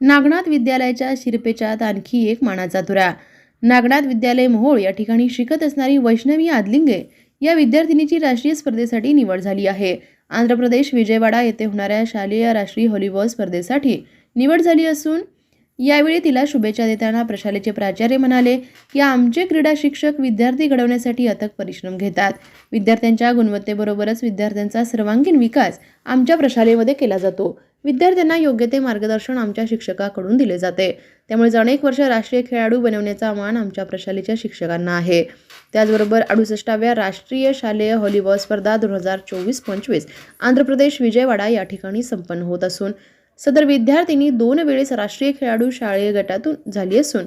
नागनाथ विद्यालयाच्या शिरपेचात आणखी एक मानाचा तुरा नागनाथ विद्यालय मोहोळ या ठिकाणी शिकत असणारी वैष्णवी आदलिंगे या विद्यार्थिनीची राष्ट्रीय स्पर्धेसाठी निवड झाली आहे. आंध्र प्रदेश विजयवाडा येथे होणाऱ्या शालेय राष्ट्रीय व्हॉलीबॉल स्पर्धेसाठी निवड झाली असून यावेळी तिला शुभेच्छा देताना प्रशालेचे प्राचार्य म्हणाले की आमचे क्रीडा शिक्षक विद्यार्थी घडवण्यासाठी अथक परिश्रम घेतात. विद्यार्थ्यांच्या गुणवत्तेबरोबरच विद्यार्थ्यांचा सर्वांगीण विकास आमच्या प्रशालेमध्ये केला जातो. विद्यार्थ्यांना योग्य ते मार्गदर्शन आमच्या शिक्षकाकडून दिले जाते. त्यामुळे अनेक वर्ष राष्ट्रीय खेळाडू बनवण्याचा मान आमच्या प्रशालेच्या शिक्षकांना आहे. त्याचबरोबर अडुसष्टाव्या राष्ट्रीय शालेय व्हॉलीबॉल स्पर्धा दोन हजार चोवीस पंचवीस आंध्र प्रदेश विजयवाडा या ठिकाणी संपन्न होत असून सदर विद्यार्थिनी दोन वेळेस राष्ट्रीय खेळाडू शालेय गटातून झाली असून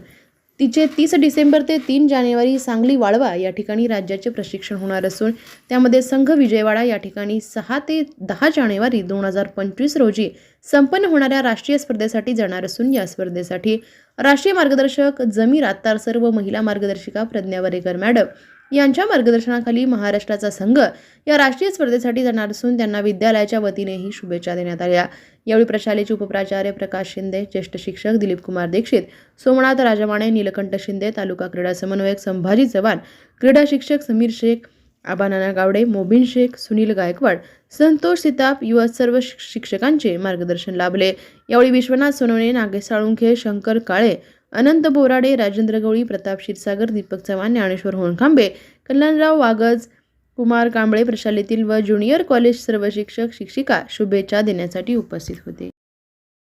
तिचे तीस डिसेंबर ते तीन जानेवारी सांगली वाळवा या ठिकाणी राज्याचे प्रशिक्षण होणार असून त्यामध्ये संघ विजयवाडा या ठिकाणी सहा ते दहा जानेवारी दोन हजार पंचवीस रोजी संपन्न होणाऱ्या राष्ट्रीय स्पर्धेसाठी जाणार असून या स्पर्धेसाठी राष्ट्रीय मार्गदर्शक जमीर आत्तार सर्व महिला मार्गदर्शिका प्रज्ञा वरेकर मॅडम यांच्या मार्गदर्शनाखाली महाराष्ट्राचा संघ या राष्ट्रीय स्पर्धेसाठी जाणार असून त्यांना विद्यालयाच्या वतीनेही शुभेच्छा देण्यात आल्या. यावेळी प्रशालेचे उपप्राचार्य प्रकाश शिंदे ज्येष्ठ शिक्षक दिलीप कुमार दीक्षित सोमनाथ राजमाणे नीलकंठ शिंदे तालुका क्रीडा समन्वयक संभाजी चव्हाण क्रीडा शिक्षक समीर शेख आबानाना गावडे मोबिन शेख सुनील गायकवाड संतोष सिताप युवा सर्व शिक्षकांचे मार्गदर्शन लाभले. यावेळी विश्वनाथ सोनवणे नागेश साळुंखे शंकर काळे अनंत बोराडे राजेंद्र गवळी प्रताप क्षीरसागर दीपक चव्हाण ज्ञानेश्वर होणखांबे कल्याणराव वागज कुमार कांबळे प्रशालेतील व ज्युनियर कॉलेज सर्व शिक्षक शिक्षिका शुभेच्छा देण्यासाठी उपस्थित होते.